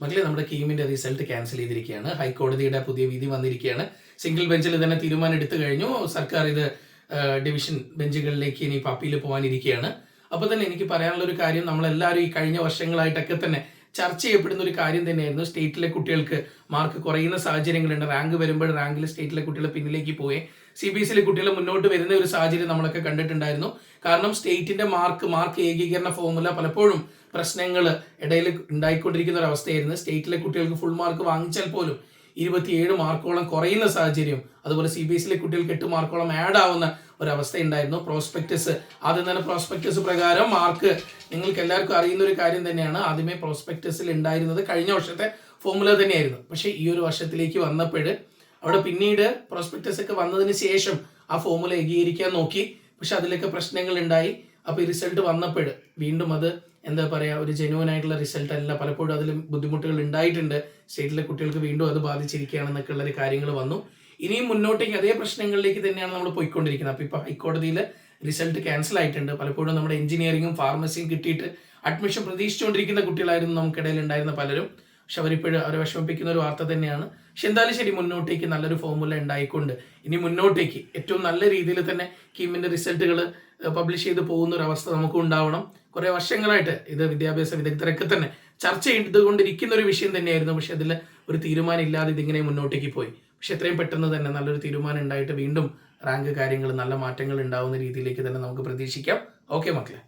മക്കളെ നമ്മുടെ കീമിന്റെ result cancel ചെയ്തിരിക്കുകയാണ്. ഹൈക്കോടതിയുടെ പുതിയ വിധി വന്നിരിക്കുകയാണ്. സിംഗിൾ ബെഞ്ചിൽ തന്നെ തീരുമാനം എടുത്തു കഴിഞ്ഞു. സർക്കാർ ഇത് ഡിവിഷൻ ബെഞ്ചുകളിലേക്ക് ഇനി അപ്പീൽ പോകാനിരിക്കുകയാണ് അപ്പോൾ തന്നെ എനിക്ക് പറയാനുള്ള ഒരു കാര്യം നമ്മളെല്ലാവരും ഈ കഴിഞ്ഞ വർഷങ്ങളായിട്ടൊക്കെ തന്നെ ചർച്ച ചെയ്യപ്പെടുന്ന ഒരു കാര്യം തന്നെയായിരുന്നു സ്റ്റേറ്റിലെ കുട്ടികൾക്ക് മാർക്ക് കുറയുന്ന സാഹചര്യങ്ങളുണ്ട്. റാങ്ക് വരുമ്പോൾ റാങ്കിൽ സ്റ്റേറ്റിലെ കുട്ടികൾ പിന്നിലേക്ക് പോയി. സി ബി എസ് കുട്ടികളെ കുട്ടികൾ മുന്നോട്ട് വരുന്ന ഒരു സാഹചര്യം നമ്മളൊക്കെ കണ്ടിട്ടുണ്ടായിരുന്നു. കാരണം സ്റ്റേറ്റിന്റെ മാർക്ക് മാർക്ക് ഏകീകരണ ഫോർമുല പലപ്പോഴും പ്രശ്നങ്ങൾ ഇടയിൽ ഉണ്ടായിക്കൊണ്ടിരിക്കുന്ന ഒരു അവസ്ഥയായിരുന്നു. സ്റ്റേറ്റിലെ കുട്ടികൾക്ക് ഫുൾ മാർക്ക് വാങ്ങിച്ചാൽ പോലും ഇരുപത്തിയേഴ് മാർക്കോളം കുറയുന്ന സാഹചര്യം അതുപോലെ സി ബി എസ് സിയിലെ കുട്ടികൾക്ക് എട്ട് മാർക്കോളം ആഡ് ആവുന്ന ഒരവസ്ഥ ഉണ്ടായിരുന്നു. പ്രോസ്പെക്ടസ് ആദ്യം തന്നെ പ്രോസ്പെക്ടസ് പ്രകാരം മാർക്ക് നിങ്ങൾക്ക് എല്ലാവർക്കും അറിയുന്ന ഒരു കാര്യം തന്നെയാണ്. ആദ്യമേ പ്രോസ്പെക്ടസിൽ ഉണ്ടായിരുന്നത് കഴിഞ്ഞ വർഷത്തെ ഫോർമുല തന്നെയായിരുന്നു. പക്ഷേ ഈ ഒരു വർഷത്തിലേക്ക് വന്നപ്പോൾ അവിടെ പിന്നീട് പ്രോസ്പെക്ടസ് ഒക്കെ വന്നതിന് ശേഷം ആ ഫോർമുല ഏകീകരിക്കാൻ നോക്കി. പക്ഷെ അതിലൊക്കെ പ്രശ്നങ്ങൾ ഉണ്ടായി. അപ്പോൾ ഈ റിസൾട്ട് വന്നപ്പോൾ വീണ്ടും അത് എന്താ പറയുക ഒരു ജെനുവൻ ആയിട്ടുള്ള റിസൾട്ട് അല്ല. പലപ്പോഴും അതിൽ ബുദ്ധിമുട്ടുകൾ ഉണ്ടായിട്ടുണ്ട്. സ്റ്റേറ്റിലെ കുട്ടികൾക്ക് വീണ്ടും അത് ബാധിച്ചിരിക്കുകയാണെന്നൊക്കെ ഉള്ള കാര്യങ്ങൾ വന്നു. ഇനിയും മുന്നോട്ടേക്ക് അതേ പ്രശ്നങ്ങളിലേക്ക് തന്നെയാണ് നമ്മൾ പോയിക്കൊണ്ടിരിക്കുന്നത്. അപ്പോൾ ഇപ്പോൾ ഹൈക്കോടതിയിൽ റിസൾട്ട് ക്യാൻസൽ ആയിട്ടുണ്ട്. പലപ്പോഴും നമ്മുടെ എഞ്ചിനീയറിംഗും ഫാർമസിയും കിട്ടിയിട്ട് അഡ്മിഷൻ പ്രതീക്ഷിച്ചുകൊണ്ടിരിക്കുന്ന കുട്ടികളായിരുന്നു നമുക്കിടയിൽ ഉണ്ടായിരുന്ന പലരും. പക്ഷെ അവരിപ്പോഴും അവരെ വിഷമിപ്പിക്കുന്ന ഒരു വാർത്ത തന്നെയാണ്. പക്ഷെ എന്തായാലും ശരി മുന്നോട്ടേക്ക് നല്ലൊരു ഫോർമുല ഉണ്ടായിക്കൊണ്ട് ഇനി മുന്നോട്ടേക്ക് ഏറ്റവും നല്ല രീതിയിൽ തന്നെ കീമിന്റെ റിസൾട്ടുകൾ പബ്ലിഷ് ചെയ്ത് പോകുന്ന ഒരു അവസ്ഥ നമുക്ക് ഉണ്ടാവണം. കുറേ വർഷങ്ങളായിട്ട് ഇത് വിദ്യാഭ്യാസ വിദഗ്ധരൊക്കെ തന്നെ ചർച്ച ചെയ്തുകൊണ്ടിരിക്കുന്ന ഒരു വിഷയം തന്നെയായിരുന്നു. പക്ഷെ അതിൽ ഒരു തീരുമാനം ഇല്ലാതെ ഇതിങ്ങനെ മുന്നോട്ടേക്ക് പോയി. പക്ഷെ എത്രയും പെട്ടെന്ന് തന്നെ നല്ലൊരു തീരുമാനം ഉണ്ടായിട്ട് വീണ്ടും റാങ്ക് കാര്യങ്ങൾ നല്ല മാറ്റങ്ങൾ ഉണ്ടാവുന്ന രീതിയിലേക്ക് തന്നെ നമുക്ക് പ്രതീക്ഷിക്കാം. ഓക്കെ മക്കളെ.